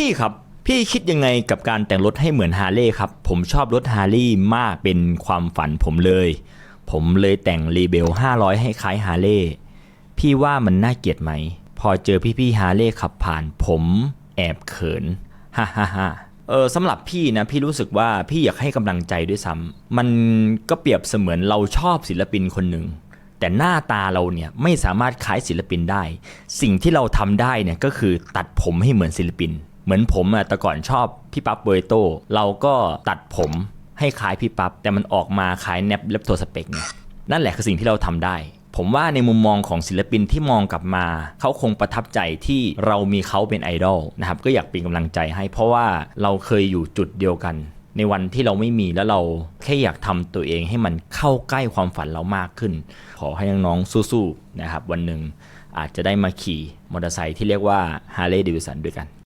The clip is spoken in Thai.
พี่ครับพี่คิดยังไงกับการแต่งรถให้เหมือนฮาร์เลย์ครับ ผมชอบรถฮาร์เลย์มากเป็นความฝันผมเลย ผมเลยแต่งรีเบล 500 ให้คล้ายฮาร์เลย์พี่ว่ามันน่าเกลียดไหม พอเจอพี่ๆฮาร์เลย์ขับผ่านผมแอบเขินฮ่าฮ่าฮ่าเออสำหรับพี่นะพี่รู้สึกว่าพี่อยากให้กำลังใจด้วยซ้ำมันก็เปรียบเสมือนเราชอบศิลปินคนหนึ่งแต่หน้าตาเราเนี่ยไม่สามารถคล้ายศิลปินได้ สิ่งที่เราทำได้เนี่ยก็คือตัดผมให้เหมือนศิลปิน เหมือนผมอะแต่ก่อนชอบพี่ปั๊บเบอร์โตเราก็ตัดผมให้คล้ายพี่ปั๊บแต่มันออกมาคล้ายแนบเล็บโทสเปกไงนั่นแหละคือสิ่งที่เราทำได้ ผมว่าในมุมมองของศิลปินที่มองกลับมา เขาคงประทับใจที่เรามีเขาเป็นไอดอลนะครับก็อยากเป็นกำลังใจให้ เพราะว่าเราเคยอยู่จุดเดียวกัน ในวันที่เราไม่มีแล้วเราแค่อยากทำตัวเองให้มันเข้าใกล้ความฝันเรามากขึ้น ขอให้น้องๆสู้ๆนะครับวันหนึ่งอาจจะได้มาขี่มอเตอร์ไซค์ที่เรียกว่า Harley Davidson ด้วยกัน